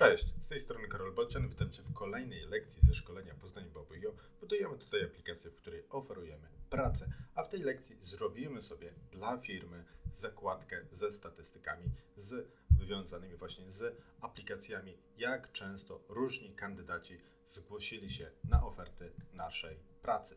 Cześć, z tej strony Karol Bocian. Witam Cię w kolejnej lekcji ze szkolenia Poznań Babujo. Budujemy tutaj aplikację, w której oferujemy pracę, a w tej lekcji zrobimy sobie dla firmy zakładkę ze statystykami, z wywiązanymi właśnie z aplikacjami, jak często różni kandydaci zgłosili się na oferty naszej pracy.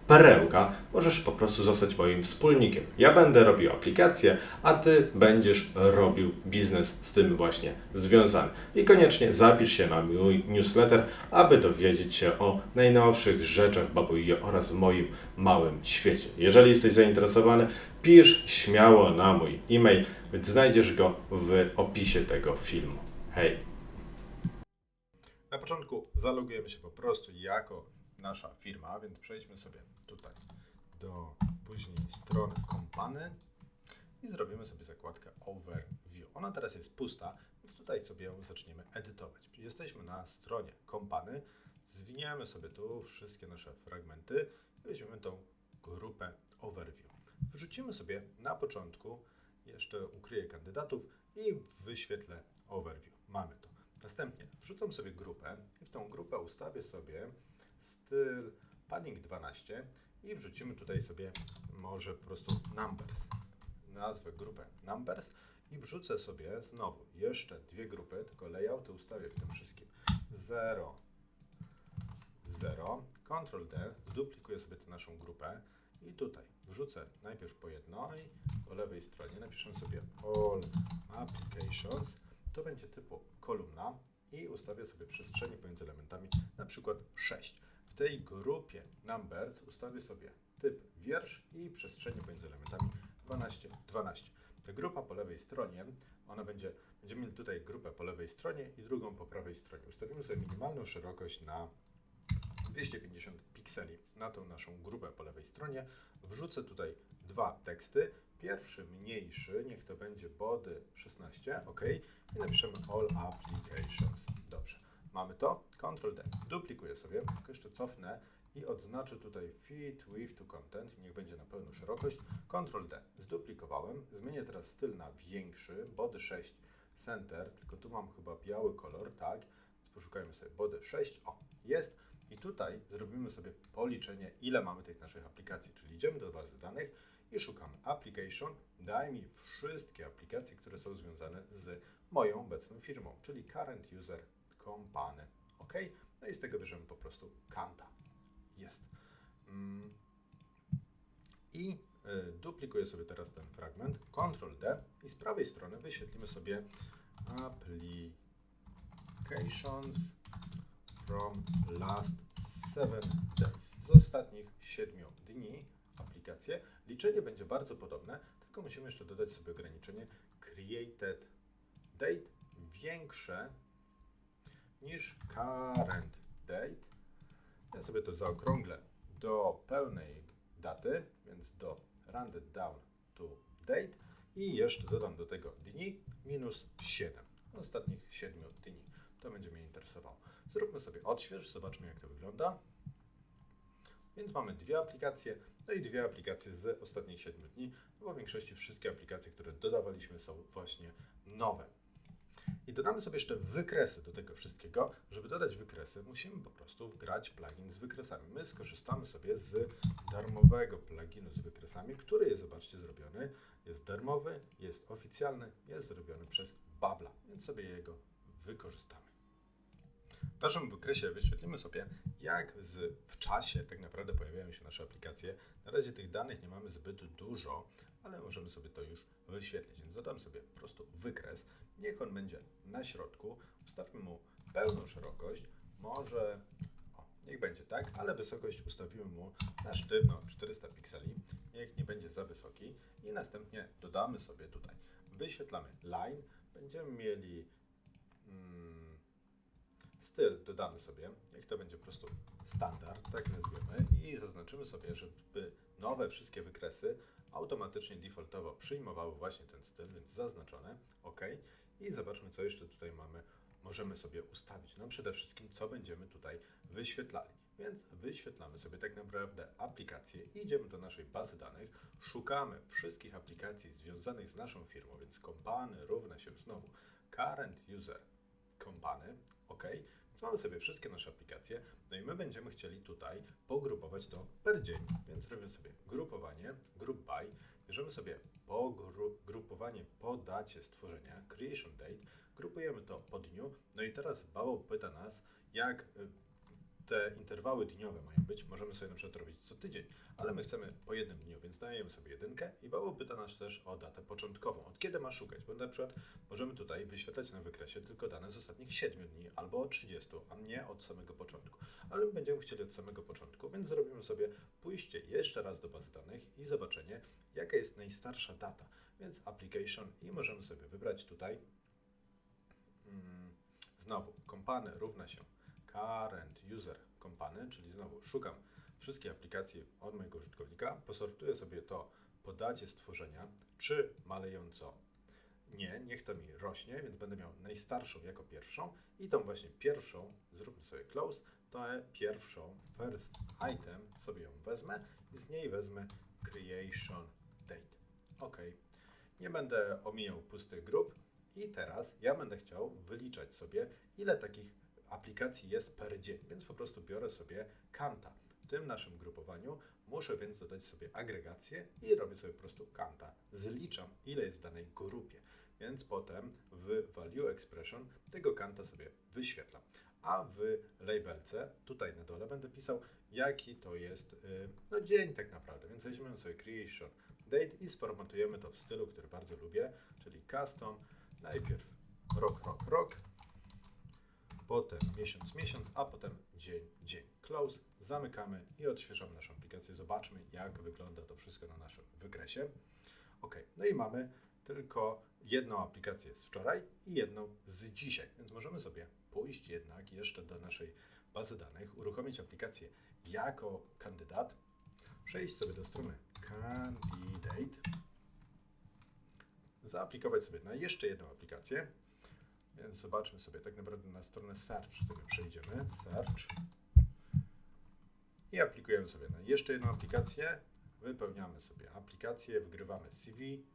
perełka, możesz po prostu zostać moim wspólnikiem. Ja będę robił aplikacje, a Ty będziesz robił biznes z tym właśnie związany. I koniecznie zapisz się na mój newsletter, aby dowiedzieć się o najnowszych rzeczach w Babuio oraz moim małym świecie. Jeżeli jesteś zainteresowany, pisz śmiało na mój e-mail, znajdziesz go w opisie tego filmu. Hej! Na początku zalogujemy się po prostu jako nasza firma, więc przejdźmy sobie tutaj do później strony kompany i zrobimy sobie zakładkę Overview. Ona teraz jest pusta, więc tutaj sobie ją zaczniemy edytować. Jesteśmy na stronie kompany, zwiniemy sobie tu wszystkie nasze fragmenty i weźmiemy tą grupę Overview. Wrzucimy sobie na początku, jeszcze ukryję kandydatów i wyświetlę Overview. Mamy to. Następnie wrzucam sobie grupę i w tą grupę ustawię sobie styl padding 12 i wrzucimy tutaj sobie może po prostu numbers. Nazwę grupę numbers i wrzucę sobie znowu jeszcze dwie grupy, tylko layouty ustawię w tym wszystkim 0, 0, Ctrl D, duplikuję sobie tę naszą grupę i tutaj wrzucę najpierw po jedno i po lewej stronie napiszę sobie all applications, to będzie typu kolumna i ustawię sobie przestrzenie pomiędzy elementami na przykład 6. W tej grupie numbers ustawię sobie typ wiersz i przestrzenie pomiędzy elementami 12, 12. Ta grupa po lewej stronie, ona będzie, będziemy mieli tutaj grupę po lewej stronie i drugą po prawej stronie. Ustawimy sobie minimalną szerokość na 250 pikseli na tą naszą grupę po lewej stronie. Wrzucę tutaj dwa teksty. Pierwszy mniejszy, niech to będzie body 16, ok. I napiszemy all applications. Dobrze. Mamy to. Ctrl D. Duplikuję sobie, tylko jeszcze cofnę i odznaczę tutaj fit with to content. Niech będzie na pełną szerokość. Ctrl D. Zduplikowałem. Zmienię teraz styl na większy. Body 6 center, tylko tu mam chyba biały kolor, tak. Więc poszukajmy sobie body 6. O, jest. I tutaj zrobimy sobie policzenie, ile mamy tych naszych aplikacji. Czyli idziemy do bazy danych i szukamy application. Daj mi wszystkie aplikacje, które są związane z moją obecną firmą, czyli current user company. OK? No i z tego bierzemy po prostu kanta. Jest. Mm. I y, duplikuję sobie teraz ten fragment. Ctrl D i z prawej strony wyświetlimy sobie applications from last 7 days. Z ostatnich 7 dni aplikacje. Liczenie będzie bardzo podobne, tylko musimy jeszcze dodać sobie ograniczenie created date większe niż current date. Ja sobie to zaokrąglę do pełnej daty, więc do rounded down to date i jeszcze dodam do tego dni minus 7. Ostatnich 7 dni. To będzie mnie interesowało. Zróbmy sobie odśwież, zobaczmy jak to wygląda. Więc mamy dwie aplikacje, no i dwie aplikacje z ostatnich 7 dni, no bo w większości wszystkie aplikacje, które dodawaliśmy są właśnie nowe. I dodamy sobie jeszcze wykresy do tego wszystkiego. Żeby dodać wykresy, musimy po prostu wgrać plugin z wykresami. My skorzystamy sobie z darmowego pluginu z wykresami, który jest, zobaczcie, zrobiony. Jest darmowy, jest oficjalny, jest zrobiony przez Babla, więc sobie jego wykorzystamy. W naszym wykresie wyświetlimy sobie, jak z, w czasie tak naprawdę pojawiają się nasze aplikacje. Na razie tych danych nie mamy zbyt dużo, ale możemy sobie to już wyświetlić. Więc dodam sobie po prostu wykres. Niech on będzie na środku. Ustawmy mu pełną szerokość. Może o, Niech będzie tak, ale wysokość ustawimy mu na sztywno 400 pikseli. Niech nie będzie za wysoki. I następnie dodamy sobie tutaj. Wyświetlamy line. Będziemy mieli mm, styl, dodamy sobie. Niech to będzie po prostu standard, tak nazwiemy. I zaznaczymy sobie, żeby nowe wszystkie wykresy automatycznie defaultowo przyjmowały właśnie ten styl, więc zaznaczone. OK. I zobaczmy, co jeszcze tutaj mamy. Możemy sobie ustawić. No przede wszystkim, co będziemy tutaj wyświetlali. Więc wyświetlamy sobie tak naprawdę aplikację, idziemy do naszej bazy danych, szukamy wszystkich aplikacji związanych z naszą firmą, więc kompany równa się znowu current user kompany, ok? Więc mamy sobie wszystkie nasze aplikacje, no i my będziemy chcieli tutaj pogrupować to per dzień, więc robimy sobie grupowanie, group by, bierzemy sobie pogrupowanie po dacie stworzenia, creation date, grupujemy to po dniu, no i teraz Bawo pyta nas, jak y, te interwały dniowe mają być. Możemy sobie na przykład robić co tydzień, ale my chcemy po jednym dniu, więc dajemy sobie jedynkę i Bawo pyta nas też o datę początkową. Od kiedy ma szukać? Bo na przykład możemy tutaj wyświetlać na wykresie tylko dane z ostatnich 7 dni albo od 30, a nie od samego początku. Ale my będziemy chcieli od samego początku, więc zrobimy sobie pójście jeszcze raz do bazy danych i zobaczenie, jaka jest najstarsza data. Więc application i możemy sobie wybrać tutaj mm, znowu kompany równa się current user company, czyli znowu szukam wszystkie aplikacje od mojego użytkownika, posortuję sobie to po dacie stworzenia, czy malejąco nie, niech to mi rośnie, więc będę miał najstarszą jako pierwszą i tą właśnie pierwszą, zróbmy sobie close, to pierwszą first item sobie ją wezmę i z niej wezmę creation date. Ok, nie będę omijał pustych grup i teraz ja będę chciał wyliczać sobie, ile takich aplikacji jest per dzień, więc po prostu biorę sobie kanta. W tym naszym grupowaniu muszę więc dodać sobie agregację i robię sobie po prostu kanta. Zliczam, ile jest w danej grupie, więc potem w value expression tego kanta sobie wyświetlam. A w labelce, tutaj na dole będę pisał, jaki to jest y, no, dzień tak naprawdę. Więc weźmiemy sobie creation date i sformatujemy to w stylu, który bardzo lubię, czyli custom, najpierw rok, rok, rok, potem miesiąc, miesiąc, a potem dzień, dzień. Close, zamykamy i odświeżamy naszą aplikację. Zobaczmy, jak wygląda to wszystko na naszym wykresie. Ok, no i mamy tylko jedną aplikację z wczoraj i jedną z dzisiaj, więc możemy sobie pójść jednak jeszcze do naszej bazy danych, uruchomić aplikację jako kandydat, przejść sobie do strony Candidate, zaaplikować sobie na jeszcze jedną aplikację, więc zobaczmy sobie tak naprawdę na stronę search sobie przejdziemy. Search. I aplikujemy sobie na jeszcze jedną aplikację. Wypełniamy sobie aplikację, wgrywamy CV,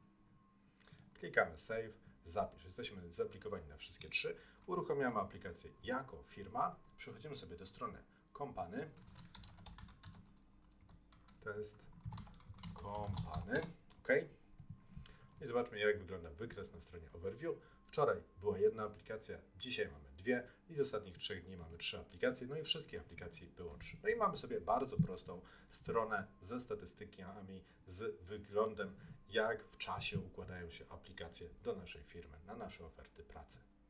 klikamy Save, zapisz. Jesteśmy zaaplikowani na wszystkie trzy. Uruchamiamy aplikację jako firma. Przechodzimy sobie do strony kompany. To jest kompany. OK. I zobaczmy, jak wygląda wykres na stronie Overview. Wczoraj była jedna aplikacja, dzisiaj mamy dwie i z ostatnich trzech dni mamy trzy aplikacje, no i wszystkich aplikacji było trzy. No i mamy sobie bardzo prostą stronę ze statystykami, z wyglądem, jak w czasie układają się aplikacje do naszej firmy, na nasze oferty pracy.